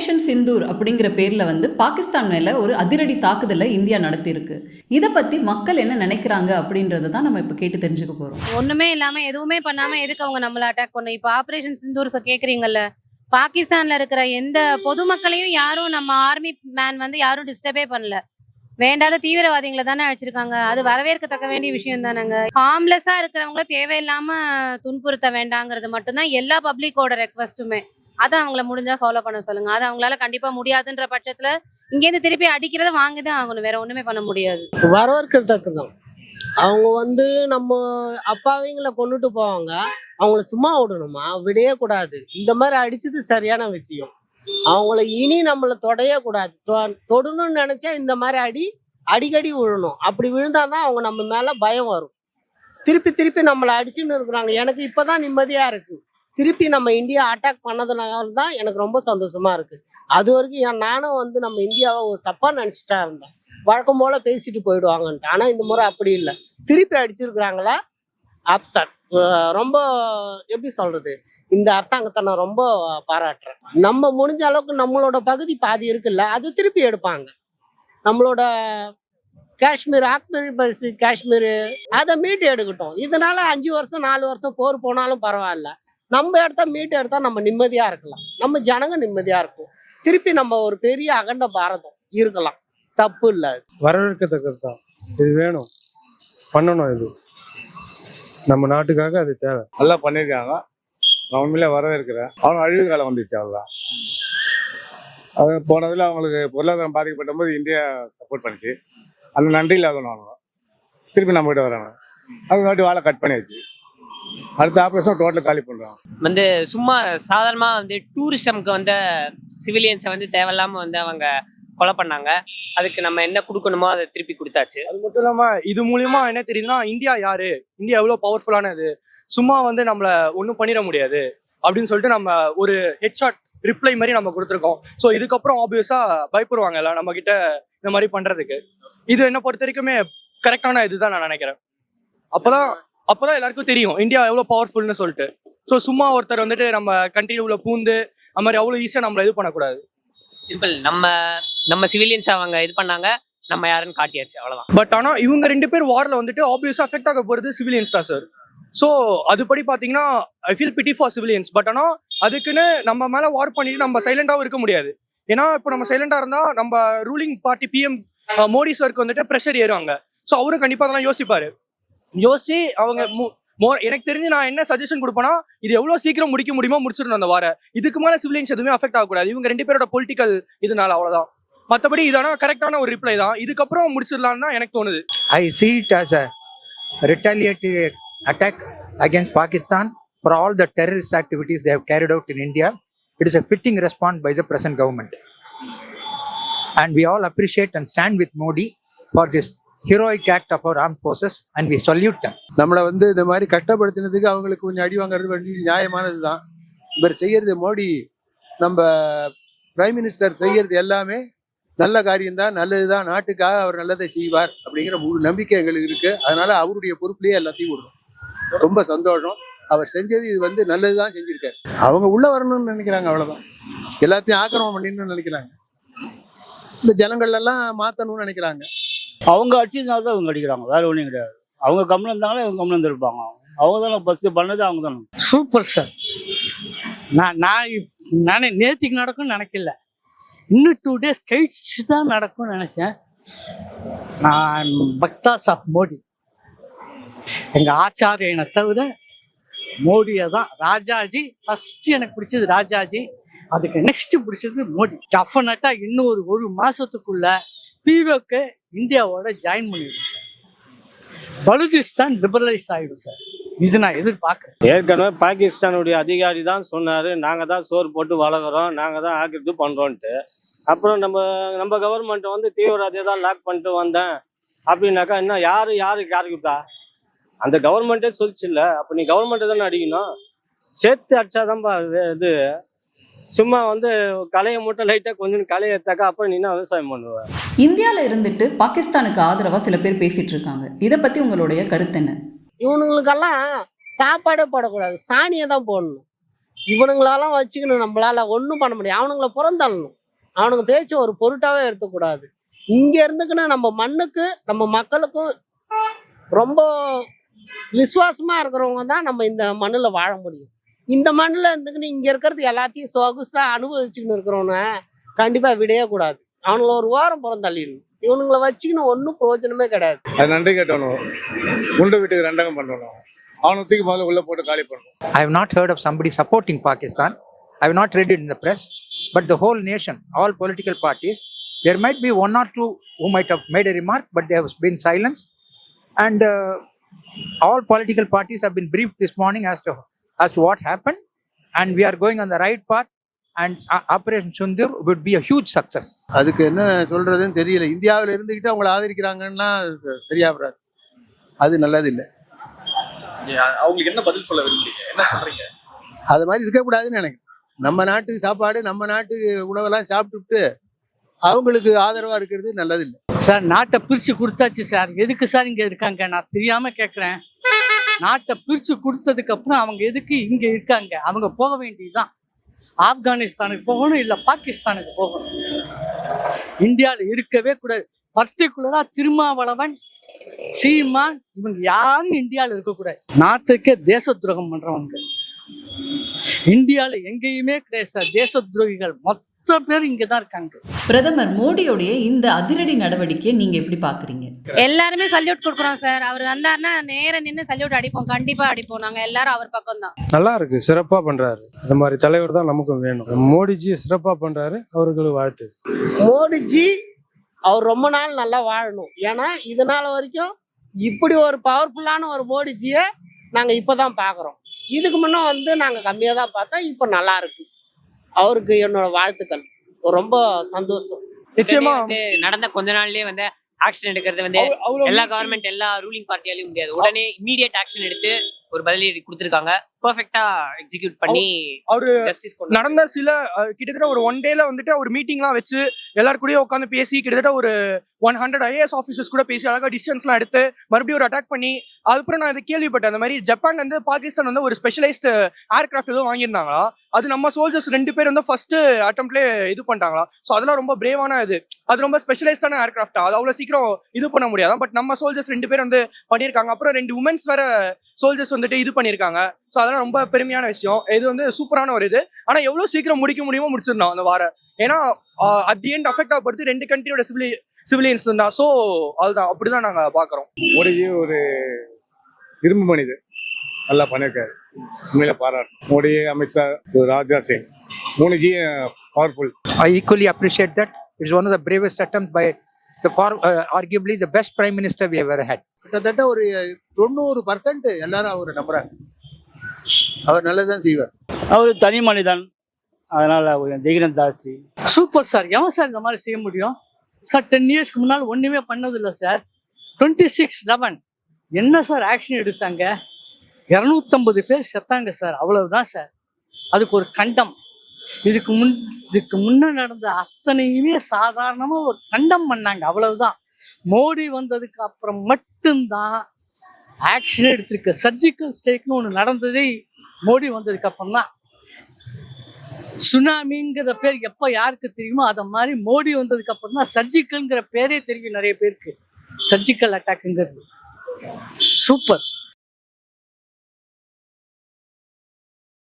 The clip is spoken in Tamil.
ஆபரேஷன் சிந்தூர் அப்படிங்கிற பேர்ல வந்து பாகிஸ்தான் மேல ஒரு அதிரடி தாக்குதலை இந்தியா நடத்தியிருக்கு. இதை பத்தி மக்கள் என்ன நினைக்கிறாங்க அப்படின்றத தான் நம்ம இப்ப கேட்டு தெரிஞ்சுக்க போறோம். ஒண்ணுமே இல்லாம எதுவுமே பண்ணாம எதுக்கு அவங்க நம்மள அட்டாக் பண்ணும் இப்போ ஆபரேஷன் சிந்தூர் கேட்குறீங்கல்ல பாகிஸ்தான்ல இருக்கிற எந்த பொதுமக்களையும் யாரும் நம்ம ஆர்மி மேன் வந்து யாரும் டிஸ்டர்பே பண்ணல. வேண்டாத தீவிரவாதிகளை தானே அழைச்சிருக்காங்க அது வரவேற்கத்தக்க வேண்டிய விஷயம் தானேங்க. ஹார்ம்லெஸ்ஸாக இருக்கிறவங்கள தேவையில்லாம துன்புறுத்த வேண்டாங்கிறது மட்டும்தான் எல்லா பப்ளிக்கோட ரெக்வஸ்ட்டுமே அதை அவங்கள முடிஞ்சா ஃபாலோ பண்ண சொல்லுங்க. அது அவங்களால கண்டிப்பா முடியாதுன்ற பட்சத்துல இங்கேருந்து திருப்பி அடிக்கிறத வாங்கி தான் ஆகணும். வேற ஒண்ணுமே பண்ண முடியாது. வரவேற்கத்தக்க தான் அவங்க வந்து நம்ம அப்பாவிங்களை கொண்டுட்டு போவாங்க. அவங்கள சும்மா விடணுமா? விடவே கூடாது. இந்த மாதிரி அடிச்சது சரியான விஷயம். அவங்கள இனி நம்மள தொடைய கூடாது. தொ- தொடணும்னு நினைச்சா இந்த மாதிரி அடி அடிக்கடி விழணும். அப்படி விழுந்தாதான் அவங்க நம்ம மேல பயம் வரும். திருப்பி திருப்பி நம்மளை அடிச்சுன்னு இருக்கிறாங்க. எனக்கு இப்பதான் நிம்மதியா இருக்கு. திருப்பி நம்ம இந்தியா அட்டாக் பண்ணதுனால தான் எனக்கு ரொம்ப சந்தோஷமா இருக்கு. அது வரைக்கும் என் நானும் வந்து நம்ம இந்தியாவை ஒரு தப்பா நினைச்சிட்டா இருந்தேன். வழக்கம் போல பேசிட்டு போயிடுவாங்கன்ட்டு. ஆனா இந்த முறை அப்படி இல்லை. திருப்பி அடிச்சிருக்கிறாங்களா? அப்சட் ரொம்ப எப்படி சொல்றது? இந்த அரசாங்கத்தை நான் ரொம்ப பாராட்டுறேன். நம்ம முடிஞ்ச அளவுக்கு நம்மளோட பகுதி பாதி இருக்குல்ல அது திருப்பி எடுப்பாங்க. நம்மளோட காஷ்மீர் ஆக்மீர் பஸ் காஷ்மீர் அதை மீட்டு எடுக்கட்டும். இதனால அஞ்சு வருஷம் நாலு வருஷம் போர் போனாலும் பரவாயில்ல. நம்ம இடத்த மீட்டு எடுத்தா நம்ம நிம்மதியா இருக்கலாம். நம்ம ஜனங்க நிம்மதியா இருக்கும். திருப்பி நம்ம ஒரு பெரிய அகண்ட பாரதம் இருக்கலாம். தப்பு இல்லை அது. வரவேற்கத்தக்கது தான் இது வேணும். பண்ணணும் இது. நம்ம நாட்டுக்காக அது தேவை. நல்லா பண்ணியிருக்காங்க நான் உண்மையிலே வரவேற்கிறேன். அவங்க அழிவு காலம் வந்துச்சு அவ்வளோதான் அவங்க போனதில் அவங்களுக்கு பொருளாதாரம் பாதிக்கப்பட்ட போது இந்தியா சப்போர்ட் பண்ணிச்சு. அந்த நன்றியில் ஆகணும் அவங்க திருப்பி நம்ம கிட்ட வராங்க அவங்க வாட்டி வாழை கட் பண்ணியாச்சு. அடுத்த ஆப்ரேஷன் டோட்டல் காலி பண்ணுறாங்க வந்து சும்மா சாதாரணமாக வந்து டூரிசம்க்கு வந்து சிவிலியன்ஸை வந்து தேவையில்லாமல் வந்து அவங்க கொலை பண்ணாங்க. அதுக்கு நம்ம என்ன கொடுக்கணுமோ அதை திருப்பி கொடுத்தாச்சு. அது மட்டும் இல்லாம இது மூலியமா என்ன தெரியுதுன்னா இந்தியா யாரு? இந்தியா எவ்வளவு பவர்ஃபுல்லானது சும்மா வந்து நம்மள ஒன்றும் பண்ணிட முடியாது. அப்படின்னு சொல்லிட்டு நம்ம ஒரு ஹெட்ஷாட் ரிப்ளை மாதிரி நம்ம கொடுத்துருக்கோம். ஸோ இதுக்கப்புறம் ஆப்வியஸா பயப்படுவாங்க எல்லாம் நம்ம கிட்ட இந்த மாதிரி பண்றதுக்கு. இது என்ன பொறுத்த வரைக்குமே கரெக்டான இதுதான் நான் நினைக்கிறேன். அப்பதான் அப்பதான் எல்லாருக்கும் தெரியும். இந்தியா எவ்வளவு பவர்ஃபுல்னு சொல்லிட்டு. ஸோ சும்மா ஒருத்தர் வந்துட்டு நம்ம கண்ட்ரி உள்ள பூந்து அந்த மாதிரி அவ்வளோ ஈஸியாக நம்மள இது பண்ணக்கூடாது. சிம்பிள் நம்ம நம்ம சிவிலியன்ஸ் அவங்க இது பண்ணாங்க நம்ம யாருன்னு காட்டியாச்சு அவ்வளவுதான். பட் ஆனா இவங்க ரெண்டு பேர் வார்ல வந்துட்டு ஆப்வியஸா அஃபெக்ட் ஆக போறது சிவிலியன்ஸ் தான் சார் ஸோ அதுபடி பாத்தீங்கன்னா I feel pity for civilians but ஆனா அதுக்குன்னு நம்ம மேல வார் பண்ணிட்டு நம்ம சைலண்டாவும் இருக்க முடியாது. ஏன்னா இப்போ நம்ம சைலண்டா இருந்தா நம்ம ரூலிங் பார்ட்டி பிஎம் மோடி சருக்கு வந்துட்டு ப்ரெஷர் ஏறுவாங்க. ஸோ அவரும் கண்டிப்பா அதெல்லாம் யோசிப்பாரு. யோசி அவங்க மோ எனக்கு தெரிஞ்சு நான் என்ன சஜஷன் கொடுப்பேன்னா இது எவ்வளோ சீக்கிரம் முடிக்க முடியுமோ முடிச்சிடணும் அந்த வார இதுக்கு மேலே சிவிலியன்ஸ் எதுவுமே அஃபெக்ட் ஆகக்கூடாது இவங்க ரெண்டு பேரோட பொலிட்டிக்கல் இதனால அவ்வளோதான் மற்றபடி இதானா கரெக்டான ஒரு ரிப்ளை தான் இதுக்கப்புறம் முடிச்சிடலான்னு தான் எனக்கு தோணுது I see it as a retaliatory attack against Pakistan for all the terrorist activities they've carried out in India it is a fitting response by the present government and we all appreciate and stand with Modi for this heroic act of our arm forces and we salute them நம்மளை வந்து இந்த மாதிரி கஷ்டப்படுத்தினதுக்கு அவங்களுக்கு கொஞ்சம் அடி வாங்குறது வந்து நியாயமானது தான் இவர் செய்யறது மோடி நம்ம பிரைம் மினிஸ்டர் செய்யறது எல்லாமே நல்ல காரியம்தான் நல்லதுதான். நாட்டுக்காக அவர் நல்லதை செய்வார் அப்படிங்கிற முழு நம்பிக்கை எங்களுக்கு இருக்கு. அதனால அவருடைய பொறுப்புலயே எல்லாத்தையும் விடுறோம். ரொம்ப சந்தோஷம். அவர் செஞ்சது இது வந்து நல்லதுதான் செஞ்சிருக்காரு. அவங்க உள்ள வரணும்னு நினைக்கிறாங்க அவ்வளவுதான். எல்லாத்தையும் ஆக்கிரமம் பண்ணிடணும்னு நினைக்கிறாங்க. இந்த ஜனங்கள் எல்லாம் மாத்தணும்னு நினைக்கிறாங்க. அவங்க அடிச்சதுனால தான் இவங்க அடிக்கிறாங்க. வேற ஒன்றும் கிடையாது. அவங்க கம்முன்னு இருந்தாங்களே இவங்க கம்மன் இருந்திருப்பாங்க. அவங்க தானே ஃபஸ்ட்டு பண்ணது அவங்க தானே. சூப்பர் சார் நான் நான் இப்- நானே நேற்றுக்கு நடக்கும்னு நினைக்கல. இன்னும் டூ டேஸ் கழிச்சு தான் நடக்கும்னு நினைச்சேன். நான் பக்தாஸ் ஆஃப் மோடி. எங்கள் ஆச்சாரியனை தவிர மோடியை தான். ராஜாஜி ஃபஸ்ட்டு எனக்கு பிடிச்சது ராஜாஜி. அதுக்கு நெக்ஸ்ட் பிடிச்சது மோடி. டெஃபினட்டாக இன்னும் ஒரு ஒரு மாதத்துக்குள்ளே பிஓக்கு இந்தியாவோட ஜாயின் பண்ணிடுது சார் பலுச்சிஸ்தான் லிபரலைஸ் ஆகிடும் சார் இது நான் எதிர்பார்க்குறேன். ஏற்கனவே பாகிஸ்தானுடைய அதிகாரி தான் சொன்னாரு நாங்கள் தான் சோறு போட்டு வளர்க்குறோம் நாங்கள் தான் ஆக்கிரத்து பண்ணுறோன்ட்டு அப்புறம் நம்ம நம்ம கவர்மெண்ட் வந்து தீவிரவாதியை தான் லாக் பண்ணிட்டு வந்தேன். அப்படின்னாக்கா என்ன யாரு யாருக்கு யாருக்குதா அந்த கவர்மெண்ட்டே சொல்லிச்சு இல்லை. அப்போ நீ கவர்மெண்ட்டை தானே அடிக்கணும். சேர்த்து அடிச்சாதான்ப்பா இது- இது சும்மா வந்து கலையை மட்டும் லைட்டா கொஞ்சம் கலையை எடுத்தாக்கா அப்புறம் நீ என்ன விவசாயம் பண்ணுவ? இந்தியால இருந்துட்டு பாகிஸ்தானுக்கு ஆதரவா சில பேர் பேசிட்டு இருக்காங்க. இதை பத்தி உங்களுடைய கருத்து என்ன? இவனுங்களுக்கெல்லாம் சாப்பாடே போடக்கூடாது. சாணியை தான் போடணும். இவனுங்களெல்லாம் வச்சுக்கணும். நம்மளால ஒன்றும் பண்ண முடியாது. அவனுங்கள புறந்தள்ளணும். அவனுங்க பேச்சு ஒரு பொருட்டாவே எடுத்துக்கூடாது. இங்க இருந்துக்குன்னு நம்ம மண்ணுக்கு நம்ம மக்களுக்கும் ரொம்ப விசுவாசமா இருக்கிறவங்க தான் நம்ம இந்த மண்ணில் வாழ முடியும். இந்த மண்ணில் இருந்துக்குன்னு இங்க இருக்கிறது எல்லாத்தையும் சொகுசா அனுபவிச்சுக்கின்னு இருக்கிறவன கண்டிப்பா விடவே கூடாது அவனுங்கள ஒரு ஓரம் புறந்தள்ளிடணும் இவனுங்கள வச்சுக்கின்னு ஒன்றும் பிரயோஜனமே கிடையாது அது நன்றி கட்டணும் குண்டு வீட்டுக்கு ரெண்டகம் பண்ணணும் அவனை தூக்கி முதல்ல உள்ள போட்டு காலி பண்ணணும் I have not heard of somebody supporting Pakistan. I have not read it in the press. But the whole nation, all political parties, there might be one or two who might have made a remark, but they have been silenced. And uh, all political parties have been briefed this morning as to as to what happened, and we are going on the right path. And uh, Operation Sundur would be a huge success. அதுக்கு என்ன சொல்றதுன்னு தெரியல. இந்தியாவில் இருந்துக்கிட்டு அவங்கள ஆதரிக்கிறாங்கன்னா சரியா வராது அது நல்லது இல்லை அவங்களுக்கு என்ன பதில் சொல்ல விரும்புறீங்க? என்ன சொல்றீங்க? அது மாதிரி இருக்கக்கூடாதுன்னு நினைக்கிறேன். நம்ம நாட்டு சாப்பாடு நம்ம நாட்டு உணவெல்லாம் சாப்பிட்டுட்டு அவங்களுக்கு ஆதரவா இருக்கிறது நல்லதில்லை. சார் நாட்டை பிரிச்சு கொடுத்தாச்சு சார். எதுக்கு சார் இங்க இருக்காங்க? நான் தெரியாம கேக்குறேன். நாட்டை பிரித்து கொடுத்ததுக்கு அப்புறம் அவங்க எதுக்கு இங்கே இருக்காங்க? அவங்க போக வேண்டியதுதான். ஆப்கானிஸ்தானுக்கு போகணும் இல்லை பாகிஸ்தானுக்கு போகணும். இந்தியாவில் இருக்கவே கூடாது. பர்டிகுலராக திருமாவளவன் சீமான் இவங்க யாரும் இந்தியாவில் இருக்கக்கூடாது நாட்டுக்கே தேச துரோகம் பண்ணுறவங்க இந்தியாவில் எங்கேயுமே கிடையாது சார். தேச துரோகிகள் மொத்த பேர் இங்கே தான் இருக்காங்க. பிரதமர் மோடியோடைய இந்த அதிரடி நடவடிக்கையை நீங்க எப்படி பாக்குறீங்க? எல்லாருமே சல்யூட் கொடுக்குறோம் சார். அவர் வந்தாருன்னா நேர நின்று சல்யூட் அடிப்போம். கண்டிப்பா அடிப்போம். நாங்க எல்லாரும் அவர் பக்கம் தான். நல்லா இருக்கு. சிறப்பா பண்றாரு. அந்த மாதிரி தலைவர் தான் நமக்கும் வேணும். மோடிஜி சிறப்பா பண்றாரு. அவர்களுக்கு வாழ்த்து. மோடிஜி அவர் ரொம்ப நாள் நல்லா வாழணும். ஏன்னா இது நாள் வரைக்கும் இப்படி ஒரு பவர்ஃபுல்லான ஒரு மோடிஜியை நாங்கள் இப்போ தான் பார்க்குறோம் இதுக்கு முன்னே வந்து நாங்கள் கம்மியாக தான் பார்த்தோம். இப்போ நல்லா இருக்கு. அவருக்கு என்னோட வாழ்த்துக்கள். ரொம்ப சந்தோஷம். நிச்சயமா. வந்து நடந்த கொஞ்ச நாள்லயே வந்து ஆக்ஷன் எடுக்கிறது வந்து எல்லா கவர்மெண்ட் எல்லா ரூலிங் பார்ட்டியாலையும் முடியாது. உடனே இமீடியட் ஆக்ஷன் எடுத்து ஒரு பதிலடி கொடுத்துருக்காங்க. பெர்ஃபெக்ட்டா எக்ஸிக்யூட் பண்ணி அவரு ஜஸ்டிஸ் நடந்த சில கிட்டத்தட்ட ஒரு ஒன் டேல வந்துட்டு ஒரு மீட்டிங்லாம் வச்சு எல்லாரும் கூடயும் உட்காந்து பேசி கிட்டத்தட்ட ஒரு ஒன் ஹண்ட்ரட் ஐஏஎஸ் ஆஃபீஸர்ஸ் கூட பேசி அழகா டிசிஷன்ஸ்லாம் எடுத்து மறுபடியும் ஒரு அட்டாக் பண்ணி அதுக்கப்புறம் நான் இது கேள்விப்பட்டேன். அந்த மாதிரி ஜப்பான்ல இருந்து பாகிஸ்தான் வந்து ஒரு ஸ்பெஷலைஸ்டு ஏர்கிராஃப்ட் ஏதோ வாங்கியிருந்தாங்களா அது நம்ம சோல்ஜர்ஸ் ரெண்டு பேர் வந்து ஃபர்ஸ்ட் அட்டம்ப்ட்லேயே இது பண்ணிட்டாங்களா ஸோ அதெல்லாம் ரொம்ப பிரேவான இது. அது ரொம்ப ஸ்பெஷலைஸ்டான ஏர்கிராஃப்டா அது அவ்வளோ சீக்கிரம் இது பண்ண முடியாது? பட் நம்ம சோல்ஜர்ஸ் ரெண்டு பேர் வந்து பண்ணியிருக்காங்க. அப்புறம் ரெண்டு உமன்ஸ் வேற சோல்ஜர்ஸ் வந்துட்டு இது பண்ணியிருக்காங்க ஸோ அதெல்லாம் ரொம்ப பெருமையான விஷயம். இது வந்து சூப்பரான ஒரு இது. ஆனால் எவ்வளோ சீக்கிரம் முடிக்க முடியுமோ முடிச்சிடணும் அந்த வார. ஏன்னா அட் தி எண்ட் அஃபெக்ட் ஆகிறது ரெண்டு கண்ட்ரியோட சிவிலி சிவிலியன்ஸ் தான். ஸோ அதுதான். அப்படிதான் நாங்கள் பார்க்குறோம் மோடிஜி ஒரு இரும்பு மனிதர். நல்லா பண்ணியிருக்காரு உண்மையில பாராட்டு. மோடி அமித்ஷா ராஜ்நாத் சிங். மூணு ji powerful I equally appreciate that. It's one of the bravest attempts by the for, uh, arguably the best prime minister we ever had. கிட்டத்தட்ட ஒரு தொண்ணூறு பர்சன்ட் எல்லாரும் அவரை நம்புறாங்க. அவர் நல்லதுதான் செய்வார். அவர் தனி மனிதன். அதனால கொஞ்சம் தைரியம் ஜாஸ்தி சூப்பர் சார் எவன் சார் இந்த மாதிரி செய்ய முடியும்? சார் டென் இயர்ஸ்க்கு முன்னால் ஒன்றுமே பண்ணதில்லை சார் டுவெண்ட்டி சிக்ஸ் லெவன் என்ன சார் ஆக்ஷன் எடுத்தாங்க? இரநூத்தம்பது பேர் செத்தாங்க சார் அவ்வளவுதான் சார் அதுக்கு ஒரு கண்டம். இதுக்கு முன் இதுக்கு முன்ன நடந்த அத்தனையுமே சாதாரணமாக ஒரு கண்டம் பண்ணாங்க. அவ்வளவுதான். மோடி வந்ததுக்கு அப்புறம் மட்டும்தான் ஆக்ஷன் எடுத்திருக்க. சர்ஜிக்கல் ஸ்ட்ரைக்னு ஒன்று நடந்ததே மோடி வந்ததுக்கு அப்புறம் தான் சுனாமிங்கிற பேர் எப்போ யாருக்கு தெரியுமோ அதை மாதிரி மோடி வந்ததுக்கு அப்புறம் தான் சர்ஜிக்கல்ங்கிற பேரே தெரியும் நிறைய பேருக்கு. Surgical அட்டாக்குங்கிறது super